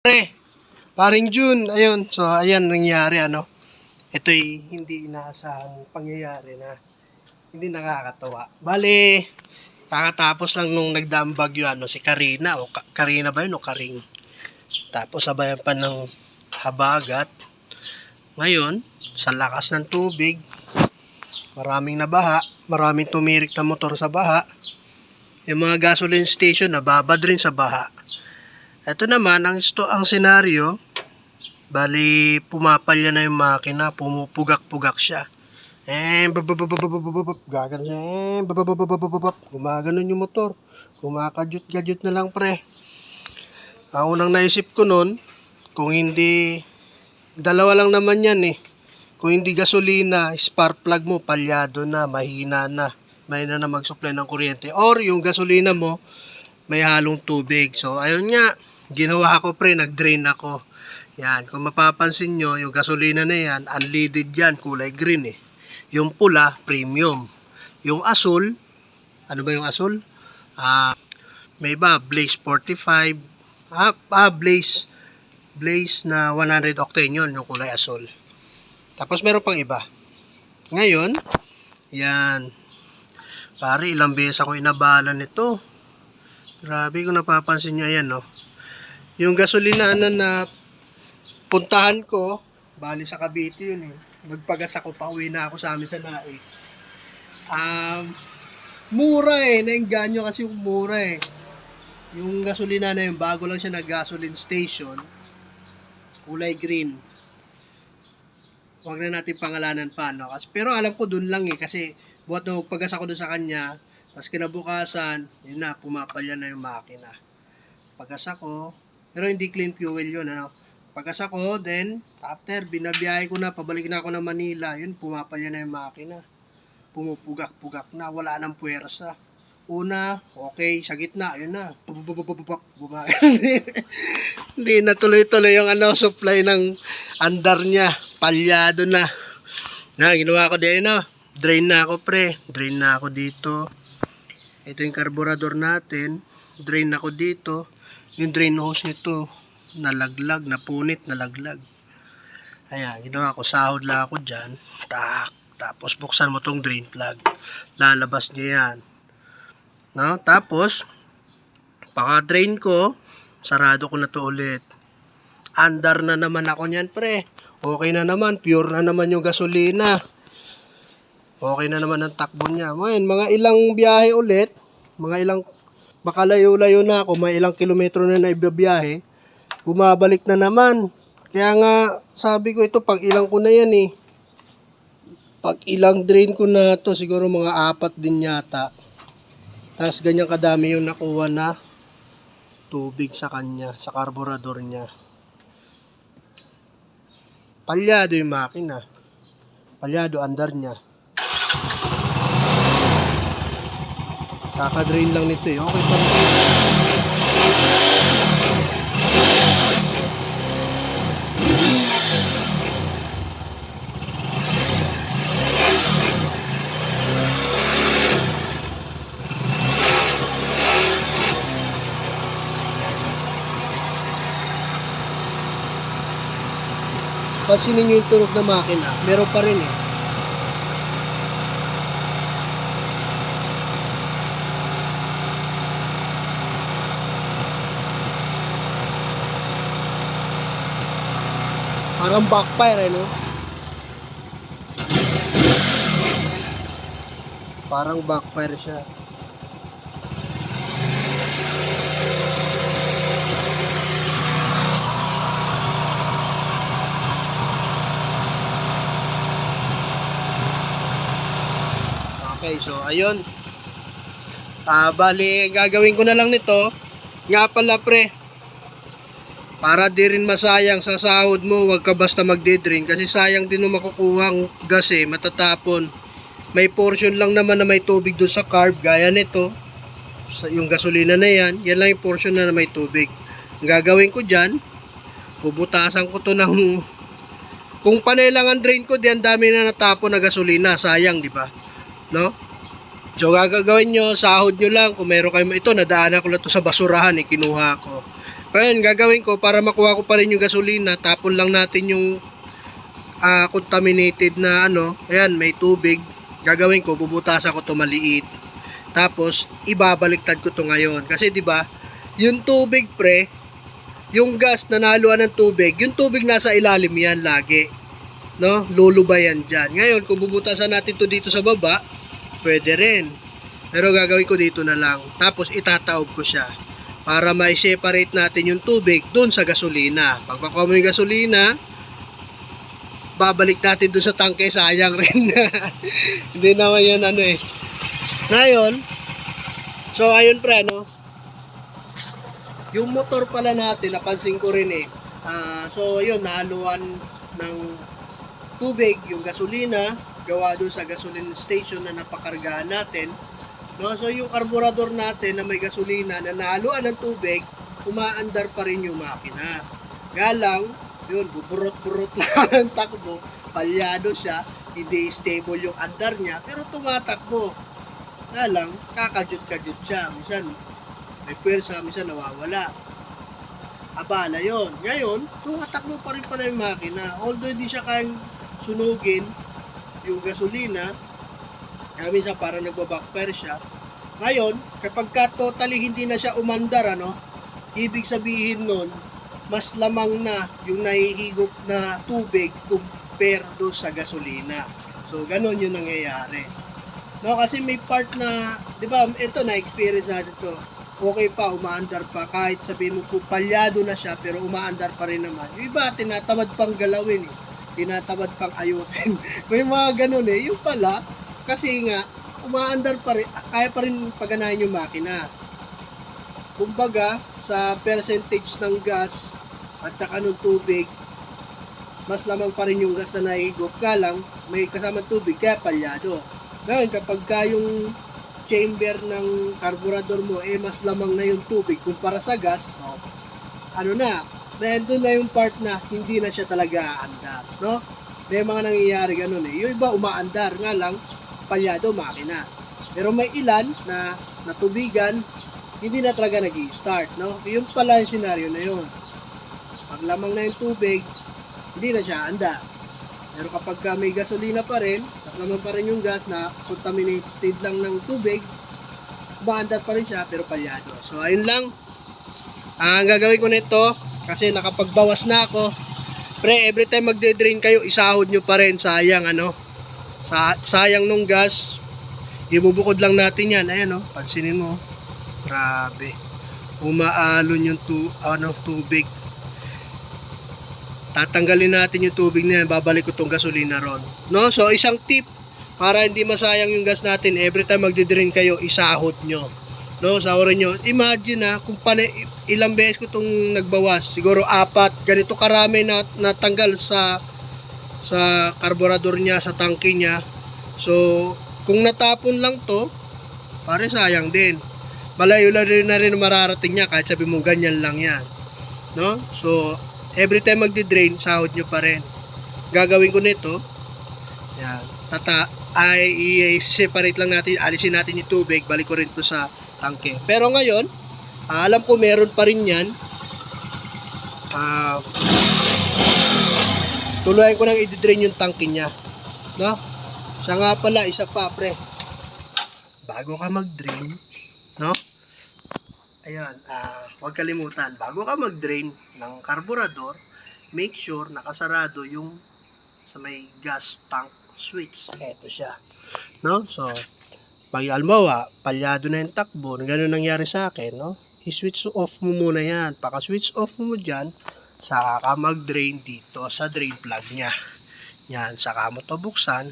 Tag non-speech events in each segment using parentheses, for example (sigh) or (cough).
Pre, paring June, ayun. So, ayan nangyari, ano. Ito'y hindi inaasahang pangyayari na hindi nakakatawa. Bale, kakatapos lang nung nagdaang bagyo, ano, si Karina, o Ka- Karina ba yun, o Karing. Tapos, sabayan pa ng habagat. Ngayon, sa lakas ng tubig, maraming nabaha, maraming tumirik na motor sa baha. Yung mga gasoline station, nababad rin sa baha. Ito naman, ang, sto, ang senaryo, bali pumapalya na yung makina, pumupugak-pugak siya. Eh, gagano siya, eh, gumaganon yung motor. Kumakadyot-gadyot na lang pre. Ang unang naisip ko nun, kung hindi, dalawa lang naman yan eh. Kung hindi gasolina, spark plug mo, palyado na, mahina na. Mahina na mag-supply ng kuryente. Or yung gasolina mo, may halong tubig. So, ayun nga ginawa ko pre, nag-drain ako. Yan, kung mapapansin nyo, yung gasolina na yan, unleaded yan, kulay green eh. Yung pula, premium. Yung asul, ano ba yung asul? Ah, may iba, Blaze 45, ah, ah Blaze, Blaze na 100 octane yun, yung kulay asul. Tapos meron pang iba. Ngayon, yan, pare, ilang beses ako inabalan nito. Grabe kung napapansin nyo, ayan, no. Yung gasolina na na puntahan ko, bali sa Cavite yun eh. Magpagas ako, pauwi na ako sa amin sa Naik. Um, mura eh, nainganyo kasi yung mura eh. Yung gasolina na yun, bago lang siya nag-gasoline station, kulay green. Huwag na natin pangalanan pa, no? Kasi, pero alam ko dun lang eh, kasi buhat na magpagas ako dun sa kanya, tapos kinabukasan, yun na, pumapalya na yung makina. Pagas ako, pero hindi clean fuel yun, ano. Pagas ako, then, after, binabiyahe ko na, pabalik na ako ng Manila, yun, pumapalya na yung makina. Pumupugak-pugak na, wala nang puwersa. Una, okay, sa gitna, yun na, gumagano. (laughs) Hindi na tuloy-tuloy yung ano, supply ng andar niya, palyado na. Na, ginawa ko din, no? Drain na ako, pre. Drain na ako dito. Ito yung carburetor natin. Drain ako dito. Yung drain hose nito, nalaglag, napunit, nalaglag. Ayan, ginawa ko, sahod lang ako dyan. Tak, tapos buksan mo tong drain plug. Lalabas niya yan. No? Tapos, paka-drain ko, sarado ko na to ulit. Andar na naman ako niyan, pre. Okay na naman, pure na naman yung gasolina. Okay na naman ang takbo niya. Man, mga ilang biyahe ulit, mga ilang baka layo-layo na ako, may ilang kilometro na naibabiyahe, bumabalik na naman. Kaya nga, sabi ko ito, pag ilang ko na yan eh. Pag ilang drain ko na to, siguro mga apat din yata. Tapos ganyan kadami yung nakuha na tubig sa kanya, sa karburador niya. Palyado yung makina. Palyado andar niya. Kaka-drain lang nito eh. Okay pa rin. Pansinin nyo yung tunog na makina. Meron pa rin eh. Parang backfire eh, no? Parang backfire siya. Okay, so ayun. Ah, bali, gagawin ko na lang nito. Nga pala pre, para di rin masayang sa sahod mo, wag ka basta magde-drain kasi sayang din mo makukuhang gas eh, matatapon. May portion lang naman na may tubig doon sa carb, gaya nito. Sa, yung gasolina na yan, yan lang yung portion na may tubig. Ang gagawin ko dyan, bubutasan ko to ng... Kung panay lang ang drain ko, di ang dami na natapon na gasolina, sayang, di ba? No? So, gagawin nyo, sahod nyo lang. Kung meron kayo ito, nadaanan ko lang to sa basurahan, eh, kinuha ko. Ayun, gagawin ko para makuha ko pa rin yung gasolina, tapon lang natin yung ah, contaminated na ano, ayan, may tubig. Gagawin ko, bubutasan ko to maliit. Tapos, ibabaliktad ko to ngayon. Kasi 'di ba yung tubig pre, yung gas na nahaluan ng tubig, yung tubig nasa ilalim yan lagi. No? Lulubayan dyan. Ngayon, kung bubutasan natin to dito sa baba, pwede rin. Pero gagawin ko dito na lang. Tapos itataob ko siya para ma-separate natin yung tubig doon sa gasolina. Pag mo yung gasolina, babalik natin doon sa tangke, sayang rin. (laughs) Hindi naman yan ano eh. Ngayon, so ayun pre, no? Yung motor pala natin, napansin ko rin eh. Ah, so yun, nahaluan ng tubig, yung gasolina, gawa doon sa gasoline station na napakargahan natin. No, so yung karburador natin na may gasolina na nahaluan ng tubig, umaandar pa rin yung makina. Nga lang, yun, buburot-burot (laughs) lang ang takbo, palyado siya, hindi stable yung andar niya, pero tumatakbo. Nga lang, kakajut-kajut siya. Minsan, may pwersa, minsan nawawala. Abala yon. Ngayon, tumatakbo pa rin pala yung makina. Although hindi siya kayang sunugin yung gasolina, kaya minsan parang nagbabackfire siya. Ngayon, kapag ka totally hindi na siya umandar, ano, ibig sabihin nun, mas lamang na yung nahihigop na tubig compare doon sa gasolina. So, ganun yung nangyayari. No, kasi may part na, di ba, ito na-experience natin to. Okay pa, umaandar pa. Kahit sabihin mo po, palyado na siya, pero umaandar pa rin naman. Yung iba, tinatamad pang galawin eh. Tinatamad pang ayusin. (laughs) may mga ganun eh. Yung pala, kasi nga, umaandar pa rin, kaya pa rin paganahin yung makina. Kumbaga, sa percentage ng gas at saka ng tubig, mas lamang pa rin yung gas na naihigop ka lang, may kasama tubig, kaya palyado. Ngayon, kapag ka yung chamber ng carburetor mo, eh mas lamang na yung tubig kumpara sa gas, oh, ano na, nandun na yung part na hindi na siya talaga aandar, no? May mga nangyayari ganun eh. Yung iba umaandar nga lang, palyado makina. Pero may ilan na natubigan, hindi na talaga nag start no? Yung pala yung scenario na yun. Pag lamang na yung tubig, hindi na siya anda. Pero kapag ka may gasolina pa rin, naman pa rin yung gas na contaminated lang ng tubig, umaandar pa rin siya pero palyado. So ayun lang. Ang gagawin ko nito, kasi nakapagbawas na ako. Pre, every time magde-drain kayo, isahod nyo pa rin. Sayang ano. Sa, sayang nung gas. Ibubukod lang natin yan. Ayan oh, pansinin mo. Grabe. Umaalon yung tu, ano, tubig. Tatanggalin natin yung tubig na yan. Babalik ko tong gasolina ron. No? So, isang tip para hindi masayang yung gas natin. Every time magde-drain kayo, isahod nyo. No, sahurin nyo. Imagine na kung paano, ilang beses ko itong nagbawas. Siguro apat. Ganito karami na natanggal sa sa karburador niya, sa tangke niya. So, kung natapon lang to, pare sayang din. Malayo lang rin na rin mararating niya kahit sabi mo ganyan lang yan. No? So, every time magdi-drain, sahod nyo pa rin. Gagawin ko nito, yan, tata, ay i-separate lang natin, alisin natin yung tubig, balik ko rin to sa tangke. Pero ngayon, ah, alam ko meron pa rin yan. Ah, tuluyan ko nang i-drain yung tangke niya. No? Siya nga pala, isa pa pre. Bago ka mag-drain, no? Ayan, ah, huwag kalimutan, bago ka mag-drain ng karburador, make sure nakasarado yung sa may gas tank switch. Ito siya. No? So, pag almawa, palyado na yung takbo, ganun nangyari sa akin, no? I-switch off mo muna yan. Paka-switch off mo dyan, saka ka mag-drain dito sa drain plug niya. Yan, saka mo to buksan,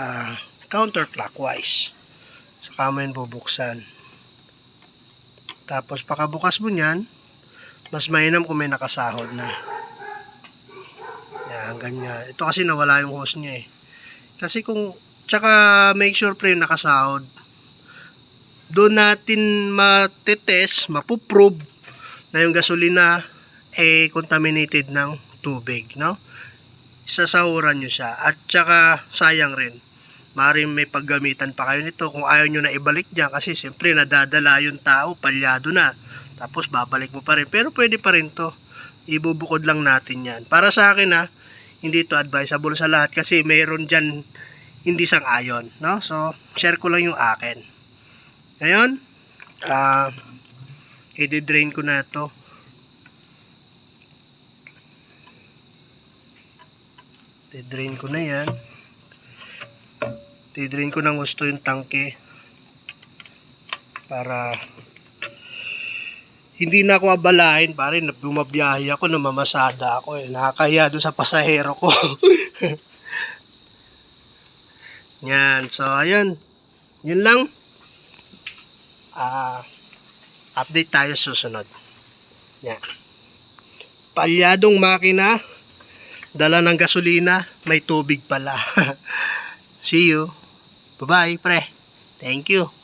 ah, counterclockwise. Saka mo yun bubuksan. Tapos pakabukas mo niyan, mas mainam kung may nakasahod na. Yan, ganyan. Ito kasi nawala yung hose niya eh. Kasi kung, tsaka make sure pre nakasahod. Doon natin matetest, mapuprove na yung gasolina eh contaminated ng tubig, no? Isasahuran nyo siya. At tsaka sayang rin. Maring may paggamitan pa kayo nito kung ayaw nyo na ibalik dyan kasi siyempre nadadala yung tao, palyado na. Tapos babalik mo pa rin. Pero pwede pa rin to. Ibubukod lang natin yan. Para sa akin ha, hindi to advisable sa lahat kasi mayroon dyan hindi sang ayon. No? So, share ko lang yung akin. Ngayon, ah, i-drain ko na to. I-drain ko na yan. I-drain ko ng gusto yung tangke. Para hindi na ako abalahin pare. Na bumabiyahe ako na mamasada ako eh. Nakakahiya doon sa pasahero ko. (laughs) Yan. So ayun. Yun lang. Ah update tayo susunod. Yan. Palyadong makina dala ng gasolina may tubig pala. (laughs) See you. Bye bye pre. Thank you